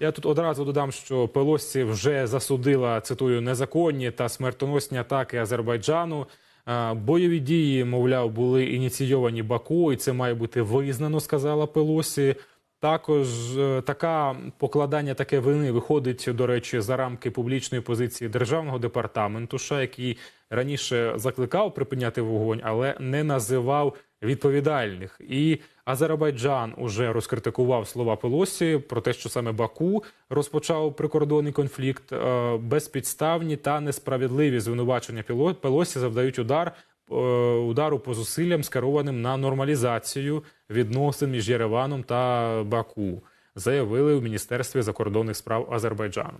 Я тут одразу додам, що Пелосі вже засудила цитую незаконні та смертоносні атаки Азербайджану. Бойові дії, мовляв, були ініційовані Баку, і це має бути визнано, сказала Пелосі. Також е, така покладання таке вини виходить, до речі, за рамки публічної позиції державного департаменту, США, який раніше закликав припиняти вогонь, але не називав відповідальних. І Азербайджан уже розкритикував слова Пелосі про те, що саме Баку розпочав прикордонний конфлікт. Е, Безпідставні та несправедливі звинувачення Пелосі завдають удар е, удару по зусиллям, скерованим на нормалізацію відносин між Єреваном та Баку, заявили в Міністерстві закордонних справ Азербайджану.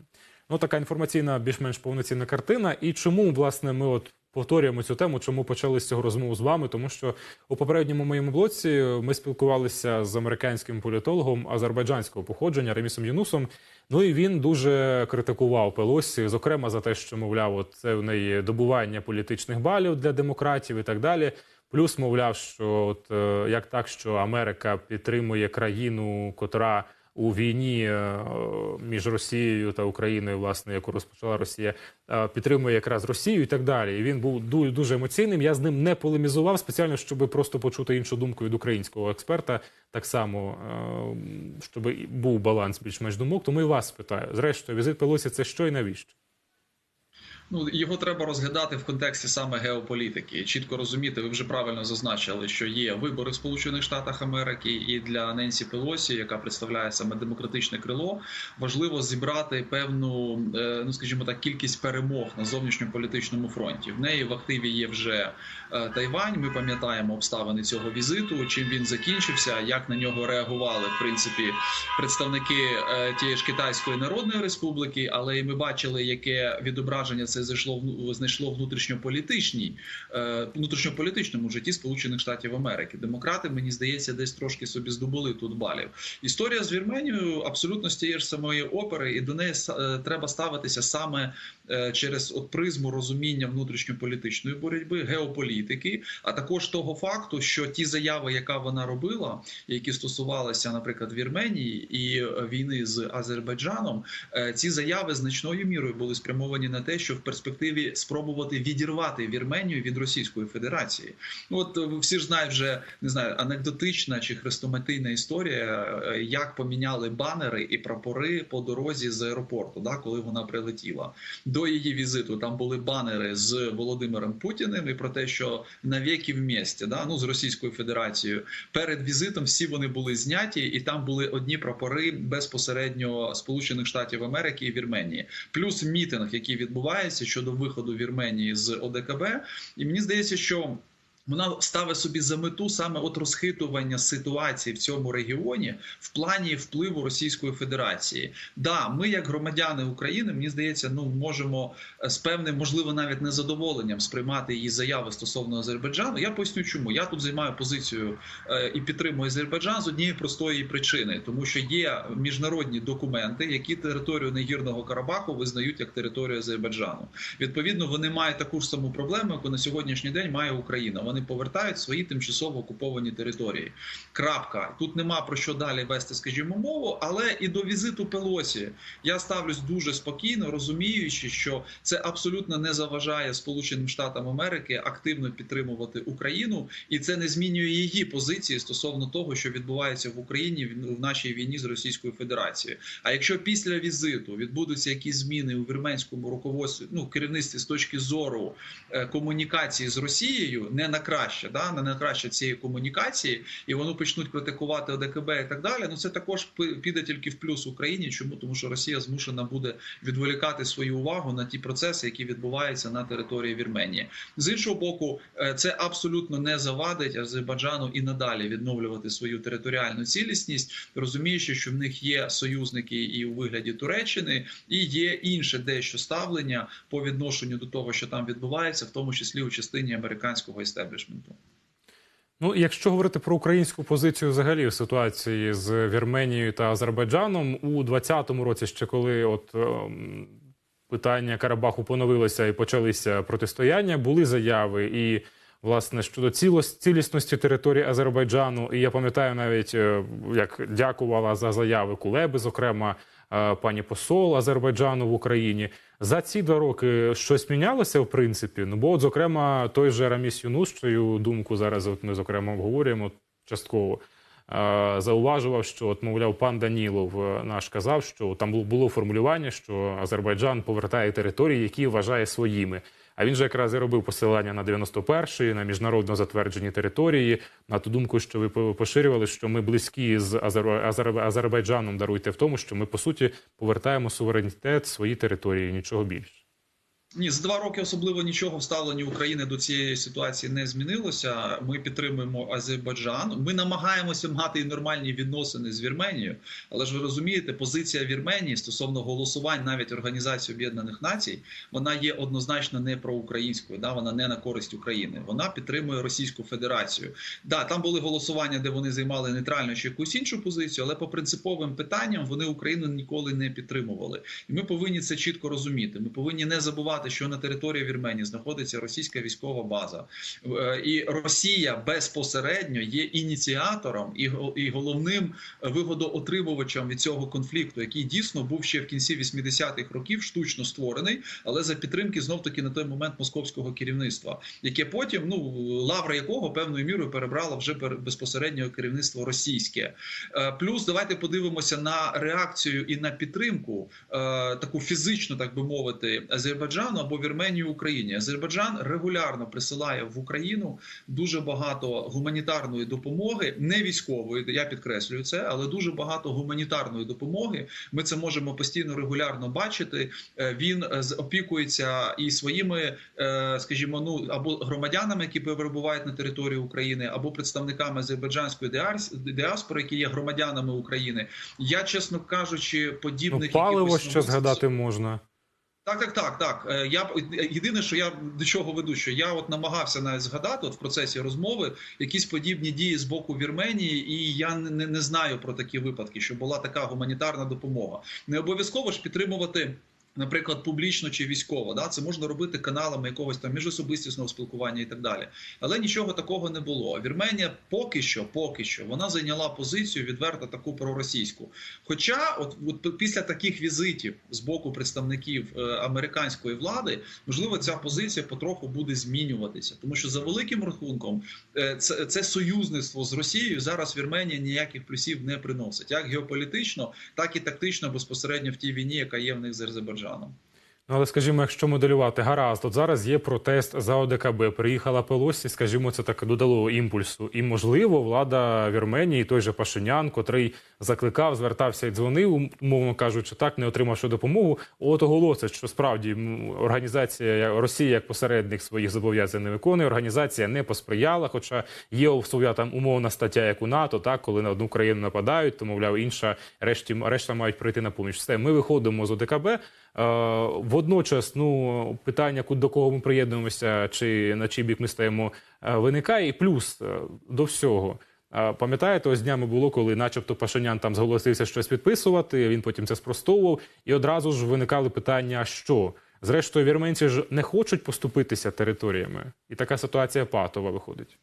Ну, така інформаційна, більш-менш повноцінна картина. І чому, власне, ми от повторюємо цю тему, чому почали з цього розмову з вами? Тому що у попередньому моєму блоці ми спілкувалися з американським політологом азербайджанського походження Ремісом Юнусом. Ну і він дуже критикував Пелосі, зокрема за те, що мовляв, от це в неї добування політичних балів для демократів і так далі. Плюс, мовляв, що от е, як так, що Америка підтримує країну, котра у війні е, між Росією та Україною, власне, яку розпочала Росія, е, підтримує якраз Росію і так далі. І він був ду- дуже емоційним. Я з ним не полемізував спеціально, щоб просто почути іншу думку від українського експерта. Так само, е, щоб був баланс більш-менш думок. Тому і вас питаю. Зрештою, візит Пелосі це що і навіщо? Ну його треба розглядати в контексті саме геополітики. Чітко розуміти, ви вже правильно зазначили, що є вибори в Сполучених Штатах Америки, і для Ненсі Пелосі, яка представляє саме демократичне крило, важливо зібрати певну, е, ну скажімо так, кількість перемог на зовнішньополітичному фронті. В неї в активі є вже е, Тайвань. Ми пам'ятаємо обставини цього візиту, чим він закінчився, як на нього реагували в принципі представники е, тієї ж Китайської Народної Республіки, але і ми бачили, яке відображення це зайшло в знайшло внутрішньополітичній е, внутрішньополітичному житті Сполучених Штатів Америки. Демократи, мені здається, десь трошки собі здобули тут балів. Історія з Вірменією абсолютно з ж самої опери, і до неї е, треба ставитися саме е, через от призму розуміння внутрішньополітичної боротьби, геополітики, а також того факту, що ті заяви, яка вона робила, які стосувалися, наприклад, Вірменії і війни з Азербайджаном, ці заяви значною мірою були спрямовані на те, що в перспективі спробувати відірвати Вірменію від Російської Федерації. Ну от е, всі ж знають вже не знаю, анекдотична чи хрестоматийна історія, е, як поміняли банери і прапори по дорозі з аеропорту, да, коли вона прилетіла. До її візиту там були банери з Володимиром Путіним і про те, що навіки в місті, да, ну з Російською Федерацією. Перед візитом всі вони були зняті, і там були одні прапори безпосередньо Сполучених Штатів Америки і Вірменії, плюс мітинг, який відбувається щодо виходу Вірменії з ОДКБ. І мені здається, що. Вона ставить собі за мету саме от розхитування ситуації в цьому регіоні в плані впливу Російської Федерації. Да, ми, як громадяни України, мені здається, ну можемо е, з певним, можливо, навіть незадоволенням сприймати її заяви стосовно Азербайджану. Я поясню, чому я тут займаю позицію е, і підтримую Азербайджан з однієї простої причини, тому що є міжнародні документи, які територію Негірного Карабаху визнають як територію Азербайджану. Відповідно, вони мають таку ж саму проблему, яку на сьогоднішній день має Україна. Вони повертають свої тимчасово окуповані території. Крапка тут нема про що далі вести, скажімо, мову, але і до візиту Пелосі я ставлюсь дуже спокійно, розуміючи, що це абсолютно не заважає Сполученим Штатам Америки активно підтримувати Україну, і це не змінює її позиції стосовно того, що відбувається в Україні в в нашій війні з Російською Федерацією. А якщо після візиту відбудуться якісь зміни у вірменському руководстві, ну керівництві з точки зору е, комунікації з Росією, не на краще, да на краще цієї комунікації, і вони почнуть критикувати ОДКБ і так далі. Ну це також піде тільки в плюс Україні. Чому тому, що Росія змушена буде відволікати свою увагу на ті процеси, які відбуваються на території Вірменії. З іншого боку, е, це абсолютно не завадить Азербайджану і надалі відновлювати свою територіальну цілісність, розуміючи, що в них є союзники і у вигляді Туреччини, і є інше дещо ставлення по відношенню до того, що там відбувається, в тому числі у частині американського істеблішменту. Ну, якщо говорити про українську позицію взагалі в ситуації з Вірменією та Азербайджаном у 2020 році, ще коли от ем, питання Карабаху поновилося і почалися протистояння, були заяви і. Власне, щодо цілісності території Азербайджану, і я пам'ятаю навіть, е, як дякувала за заяви Кулеби, зокрема, пані посол Азербайджану в Україні. За ці два роки щось мінялося в принципі. Ну бо, от, зокрема, той же Раміс Юнус, чию думку зараз от ми зокрема обговорюємо частково. е, Зауважував, що от, мовляв, пан Данілов е, наш казав, що там було формулювання, що Азербайджан повертає території, які вважає своїми. А він же якраз і робив посилання на 91-ї, на міжнародно затверджені території, на ту думку, що ви поширювали, що ми близькі з Азер... Азер... Азербайджаном даруйте в тому, що ми по суті повертаємо суверенітет своїй території, нічого більше. Ні, за два роки особливо нічого в ставленні України до цієї ситуації не змінилося. Ми підтримуємо Азербайджан. Ми намагаємося мати нормальні відносини з Вірменією. Але ж ви розумієте, позиція Вірменії стосовно голосувань навіть Організації Об'єднаних Націй, вона є однозначно не проукраїнською. Да, вона не на користь України. Вона підтримує Російську Федерацію. Да, там були голосування, де вони займали нейтральну чи якусь іншу позицію, але по принциповим питанням вони Україну ніколи не підтримували. І ми повинні це чітко розуміти. Ми повинні не забувати, що на території Вірменії знаходиться російська військова база, Е, і Росія безпосередньо є ініціатором і головним вигодоотримувачем від цього конфлікту, який дійсно був ще в кінці 80-х років штучно створений, але за підтримки знов таки на той момент московського керівництва, яке потім ну лавра якого певною мірою перебрало вже безпосередньо керівництво російське. Е, Плюс давайте подивимося на реакцію і на підтримку е, таку фізичну, так би мовити, Азербайджану або Вірменію Україні. Азербайджан регулярно присилає в Україну дуже багато гуманітарної допомоги, не військової. Я підкреслюю це, але дуже багато гуманітарної допомоги. Ми це можемо постійно регулярно бачити. Е, Він е, опікується і своїми, е, скажімо, ну або громадянами, які перебувають на території України, або представниками азербайджанської діаспори, які є громадянами України. Я чесно кажучи, Ну, подібних паливо якихось ще новин- згадати можна. Так, так, так, так. Е, Я єдине, що я до чого веду, що я от намагався навіть згадати от в процесі розмови якісь подібні дії з боку Вірменії, і я не, не, не знаю про такі випадки, що була така гуманітарна допомога. Не обов'язково ж підтримувати. Наприклад, публічно чи військово, да, це можна робити каналами якогось там міжособистісного спілкування і так далі. Але нічого такого не було. Вірменія поки що, поки що, вона зайняла позицію відверто таку проросійську. Хоча, от, от після таких візитів з боку представників е, американської влади, можливо, ця позиція потроху буде змінюватися, тому що за великим рахунком е, це, це союзництво з Росією зараз Вірменія ніяких плюсів не приносить, як геополітично, так і тактично безпосередньо в тій війні, яка є в них з Азербайджаном. Ну, але скажімо, якщо моделювати гаразд, от зараз є протест за ОДКБ. Приїхала Пелосі, скажімо, це так додало імпульсу. І можливо, влада Вірменії, той же Пашинян, котрий закликав, звертався і дзвонив, умовно кажучи, так не отримавши допомогу. От оголосить, що справді організація Росія як посередник своїх зобов'язань не виконує. Організація не посприяла, хоча є своя там умовна стаття, як у НАТО, так коли на одну країну нападають, то мовляв інша решті решта мають прийти на поміч. Все, ми виходимо з ОДКБ. Е, Водночас, ну питання, до кого ми приєднуємося, чи на чий бік ми стаємо, е, виникає. І плюс е, до всього. Пам'ятаєте, ось днями було, коли, начебто, Пашинян там зголосився щось підписувати. Він потім це спростовував, і одразу ж виникали питання: що зрештою, вірменці ж не хочуть поступитися територіями, і така ситуація патова виходить.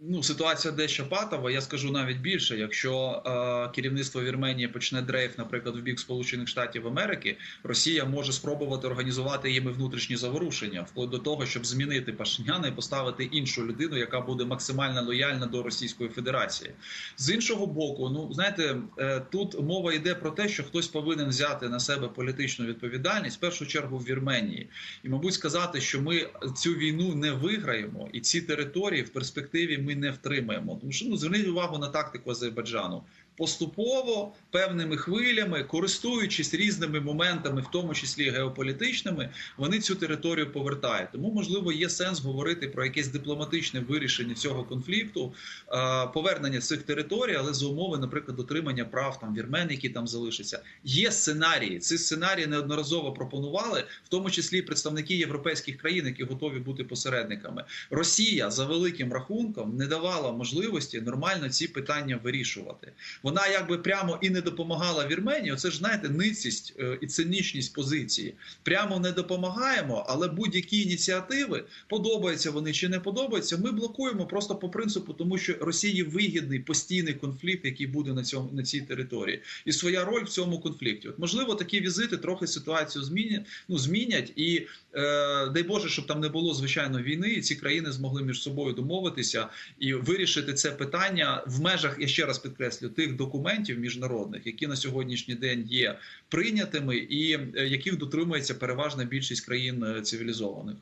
Ну, ситуація дещо патова. Я скажу навіть більше. Якщо е, керівництво Вірменії почне дрейф, наприклад, в бік Сполучених Штатів Америки, Росія може спробувати організувати їми внутрішні заворушення, вплоть до того, щоб змінити Пашиняна і поставити іншу людину, яка буде максимально лояльна до Російської Федерації. З іншого боку, ну знаєте, е, тут мова йде про те, що хтось повинен взяти на себе політичну відповідальність в першу чергу в Вірменії, і мабуть сказати, що ми цю війну не виграємо, і ці території в перспективі ми не втримаємо. Тому що ну зверніть увагу на тактику Азербайджану. Поступово певними хвилями, користуючись різними моментами, в тому числі геополітичними, вони цю територію повертають. Тому можливо є сенс говорити про якесь дипломатичне вирішення цього конфлікту, е, повернення цих територій, але за умови, наприклад, дотримання прав там вірмен, які там залишаться. Є сценарії. Ці сценарії неодноразово пропонували, в тому числі представники європейських країн, які готові бути посередниками. Росія за великим рахунком не давала можливості нормально ці питання вирішувати. Вона якби прямо і не допомагала Вірменії. Оце ж знаєте, ницість е, і цинічність позиції. Прямо не допомагаємо, але будь-які ініціативи подобаються вони чи не подобаються. Ми блокуємо просто по принципу, тому що Росії вигідний постійний конфлікт, який буде на цьому на цій території, і своя роль в цьому конфлікті. От можливо, такі візити трохи ситуацію змінять, ну змінять, і е, дай Боже, щоб там не було звичайно війни, і ці країни змогли між собою домовитися і вирішити це питання в межах, я ще раз підкреслю, тих документів міжнародних, які на сьогоднішній день є прийнятими, і е, яких дотримується переважна більшість країн е, цивілізованих.